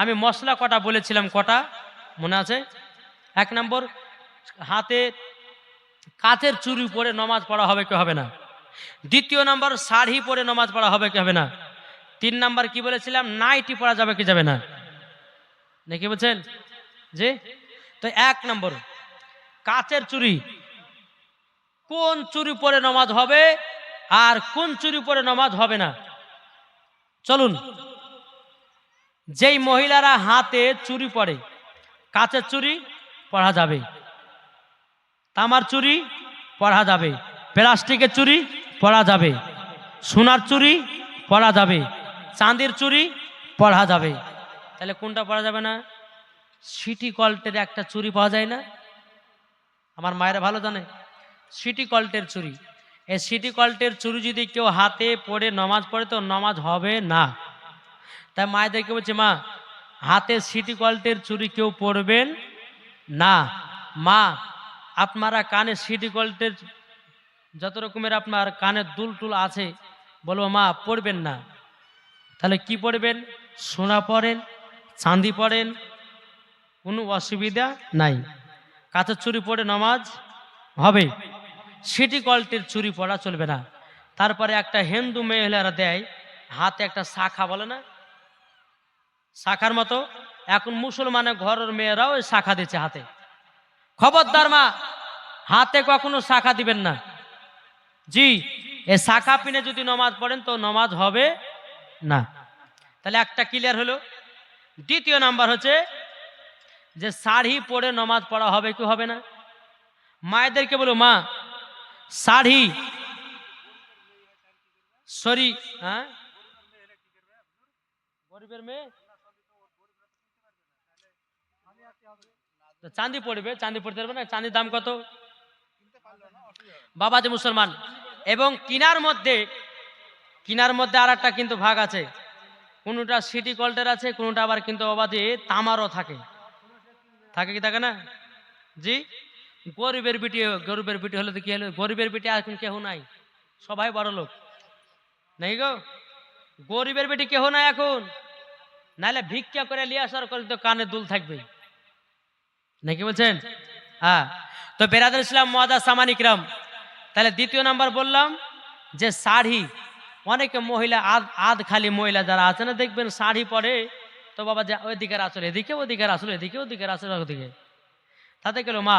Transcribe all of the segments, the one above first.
আমি মশলা কটা বলেছিলাম, কটা? মনে আছে? এক নম্বর, হাতে কাচের চুরি পরে নমাজ পড়া হবে কি হবে না? দ্বিতীয় নম্বর, শাড়ি পরে নমাজ পড়া হবে কি হবে না? তিন নাম্বার কি বলেছিলাম, নাইটি পরা যাবে কি যাবে না? নাকি বলছেন? জি? তো এক নম্বর, কাচের চুরি, কোন চুরি পরে নমাজ হবে আর কোন চুরি পরে নমাজ হবে না? চলুন। যেই মহিলারা হাতে চুরি পরে কাচের চুরি পড়া যাবে, তামার চুরি পড়া যাবে, প্লাস্টিকের চুরি পড়া যাবে, সোনার চুরি পড়া যাবে, চাঁদের চুরি পড়া যাবে। তাহলে কোনটা পড়া যাবে না? সিটি কল্টের একটা চুরি পাওয়া যায় না? আমার মায়েরা ভালো জানে। সিটি কল্টের চুরি। এই সিটি কল্টের চুরি যদি কেউ হাতে পড়ে, নমাজ পড়ে, তো নমাজ হবে না। তাই মায়েদেরকে বলছে, মা হাতে সিটি কল্টের চুরি কেউ পড়বেন না। মা, আপনারা কানে সিটি কল্টের যত রকমের আপনার কানের দুল টুল আছে, বলব, মা পড়বেন না। তাহলে কি পড়বেন সোনা পড়েন চাঁদি পড়েন কোনো অসুবিধা নাই। কাঁচের চুরি পড়ে নামাজ হবে। সিটি কল্টের চুরি পড়া চলবে না। তারপরে একটা হিন্দু মহিলারা দেয়, হাতে একটা শাখা বলে না? শাখার মতো। এখন মুসলমানের ঘরের মেয়েরাও ওই শাখা দিচ্ছে হাতে। খবরদার মা, হাতে কখনো শাখা দিবেন না। জি এ শাখা পিনে যদি নমাজ পড়েন তো নমাজ হবে না। তাহলে একটা ক্লিয়ার হলো। দ্বিতীয় নাম্বার হচ্ছে যে শাড়ি পরে নমাজ পড়া হবে কি হবে না? মায়েদেরকে বলো, মা, শাড়ি, সরি হ্যাঁ? গরিবের মেয়ে? চাঁদি পড়বে, চাঁদি পড়তে পারবে না, চাঁদির দাম কত? বাবা যে মুসলমান। এবং কিনার মধ্যে কিনার মধ্যে আর একটা কিন্তু ভাগ আছে। কোনোটা সিটি কল্টের আছে, কোনোটা আবার কিন্তু বাবাজি তামারও থাকে। থাকে কি থাকে না? জি? গরিবের বিটি গরিবের বিটি হলে তো কি হলো? গরিবের বিটি এখন কেহ নাই? সবাই বড় লোক। নেই গো? গরিবের বেটি কেহ নাই এখন? নাহলে ভিক্ষা করে আসার করে তো কানে দুল থাকবে নাকি বলছেন? হ্যাঁ। তো বেরাদুল ইসলাম মহাদা সামানিকরাম তাহলে দ্বিতীয় নাম্বার বললাম যে শাড়ি, অনেকে মহিলা আধ আধ খালি মহিলা যারা আছে না, দেখবেন শাড়ি পরে তো বাবা যা ওই দিকের আসলে, এদিকে ওদিকের আসলে, এদিকে ওদিকের আসলে ওদিকে তাতে গেল মা?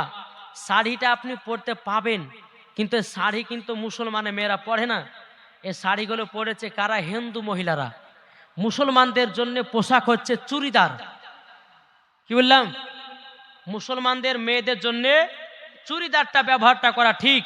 শাড়িটা আপনি পরতে পাবেন, কিন্তু শাড়ি কিন্তু মুসলমানের মেয়েরা পড়ে না। এই শাড়িগুলো পরেছে কারা? হিন্দু মহিলারা। মুসলমানদের জন্য পোশাক হচ্ছে চুড়িদার। কি বললাম? মুসলমানদের মেয়েদের জন্যে চুরিদারটা ব্যবহারটা করা ঠিক।